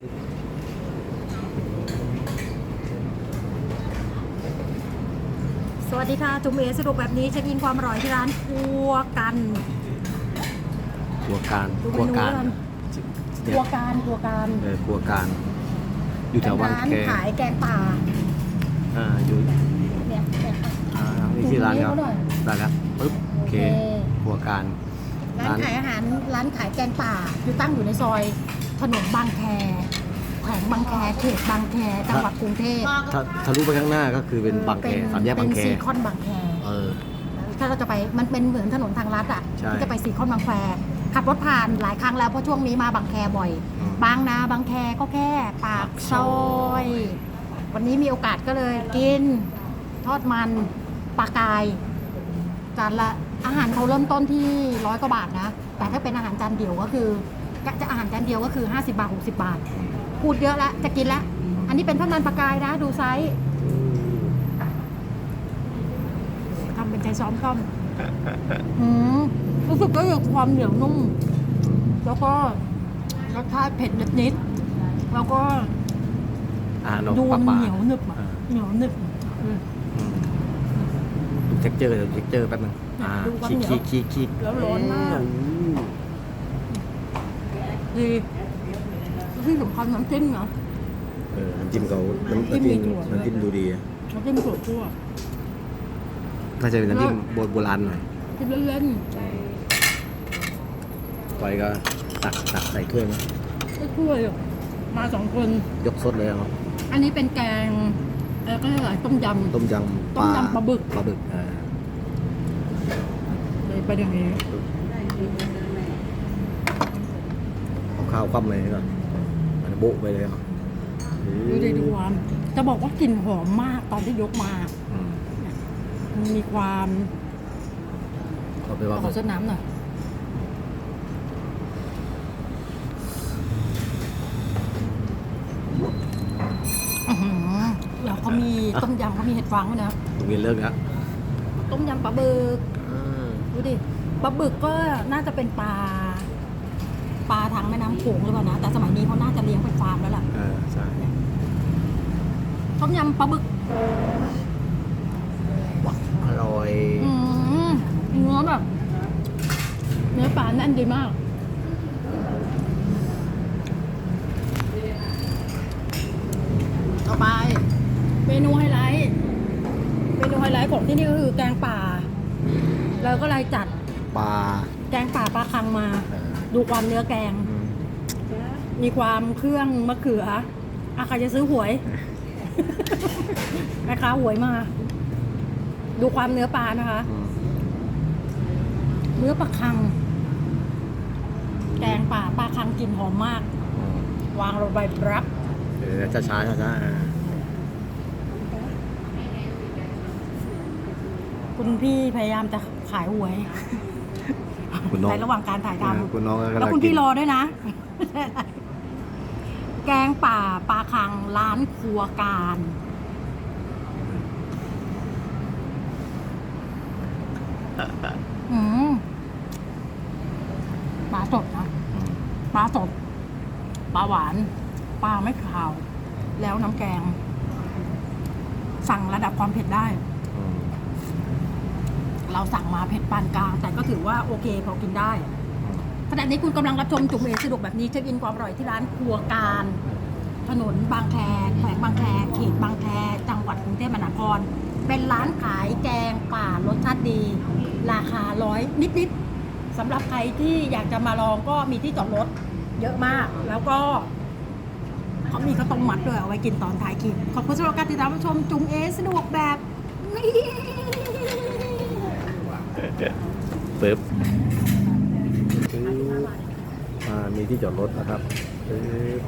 สวัสดีค่ะ จุ๋มเอสะดวกแบบนี้เช็คอินความอร่อยที่ร้านครัวกันครัวการดูครัวเมนูการกันครัวการครัวการเออครัวการ อยู่แถววังร้านแคขายแกงป่าอ่าอยู่เนี่ยแกงป่า อ่านี่ที่ร้านครับดูเมนูหน่อย ได้แล้วปึ๊บโอเคโอเคครัวการร้าน ขายอาหารร้านขายแกงป่าอยู่ตั้งอยู่ในซอย ถนนบางแคแขวงบางแคเขตบางแคจังหวัดกรุงเทพถ้าทะลุไปข้างหน้าก็คือเป็นบางแคเป็นสามแยกบางแคเป็นซีคอนบางแคเออ ถ้าเราจะไปมันเป็นเหมือนถนนทางลัดอะใช่ที่จะไปซีคอนบางแคขับรถผ่านหลายครั้งแล้วเพราะช่วงนี้มาบางแคบ่อย อืมบางนาบางแคก็แค่ปากซอยวันนี้มีโอกาสก็เลยกินทอดมันปลากายจานละอาหารเขาเริ่มต้นที่ร้อยกว่าบาทนะ แต่ถ้าเป็นอาหารจานเดียวก็คือ จะอาหารจานเดียวก็คือ 50 บาท 60 บาท พูดเยอะแล้วจะกินแล้วอันนี้เป็นทอดมันปลากายนะ ดูไซส์ทำเป็นใจซ้อมก้อมอืมรู้สึกก็มีความเหนียวนุ่ม แล้วก็รสชาติเผ็ดนิดๆแล้วก็อาหารเราดูปลามันปลาเหนียวหนึบอะอ่าเหนียวหนึบอืมอืมดูเท็กเจอร์เท็กเจอร์แป๊บนึงอ่าดูความคีเหนียว คีคีคีแล้วร้อนมาก อืม ดีที่สำคัญน้ำจิ้มนะ เออน้ำจิ้มเขาน้ำน้ำจิ้มมีถั่วด้วยน้ำจิ้มดูดีอะน้ำจิ้มถั่วคั่วน่าจะเป็นน้ำจิ้มโบโบราณหน่อยกินเล่นไปก็ตักตักใส่ถ้วยมาๆไม่ช่วยหรอกมาสองคน ยกซดเลยครับอันนี้เป็นแกงเออก็เรียกอะไรต้มยำ ต้มยำต้มยำปลาบึก ปลาบึกอ่าเลยไปอย่างนี้เอา ข้าวคว่ำเลยก่อนอันนโบ๊ะไปเลยครับดูดีดูความจะบอกว่ากลิ่นหอมมากตอนที่ยกมาอืมมันมีความเอาไปว่าขอซดน้ำหน่อยอื้อหือแล้วเขามีต้มยำเขามีเห็ดฟางด้วยนะโรงเรียนเลิกแล้วต้มยำปลาบึกอ่าดูดิปลาบึกก็น่าจะเป็นปลา ปลาทางแม่น้ำโขงหรือเปล่านะ แต่สมัยนี้เขาน่าจะเลี้ยงเป็นฟาร์มแล้วล่ะเออใช่ต้มยำปลาบึกอร่อยอืมเนื้อแบบ เนื้อปลาแน่นดีมาก ต่อไป เมนูไฮไลท์เมนูไฮไลท์ของที่นี่ก็คือแกงป่า แล้วก็เลยจัดปลาแกงป่าปลาคังมา เออ ดูความเนื้อแกง อืมมีความเครื่องมะเขืออะใครจะซื้อหวย แม่ค้าหวยมา ดูความเนื้อปลานะคะ อืมเนื้อปลาคัง แกงป่าปลาคังกลิ่นหอมมากอืมวางลงไปรับ เออช้าช้าช้าช้าอ่าคุณพี่พยายามจะขายหวย คุณน้อง ในระหว่างการถ่ายทเออคุณน้องก็ำกำแล้วลังคุณกิพี่นรอด้วยนะ แกงป่าปลาคังร้านครัวการ อืมปลาสดนะอืมปลาสดปลาหวานปลาไม่ขาว แล้วน้ำแกง สั่งระดับความเผ็ดได้อืม เราสั่งมาเผ็ดปานกลาง แต่ก็ถือว่าโอเคพอกินได้ขณะนี้คุณกำลังรับชมจุ่มเอสะดวกแบบนี้เช็คอินความอร่อยที่ร้านครัวการ ถนนบางแคแขวงบางแคเขตบางแคจังหวัดกรุงเทพมหานคร เป็นร้านขายแกงป่ารสชาติดี ราคาร้อยนิดๆสำหรับใครที่อยากจะมาลองก็มีที่จอดรถเยอะมากแล้วก็เขามีข้าวต้มมัดด้วยเอาไว้กินตอนท้ายคลิปขอบคุณสำหรับการติดตามชมจุ่มเอสะดวกแบบนี้ ปึ๊บปึ๊บมีที่จอดรถนะครับปึ๊บ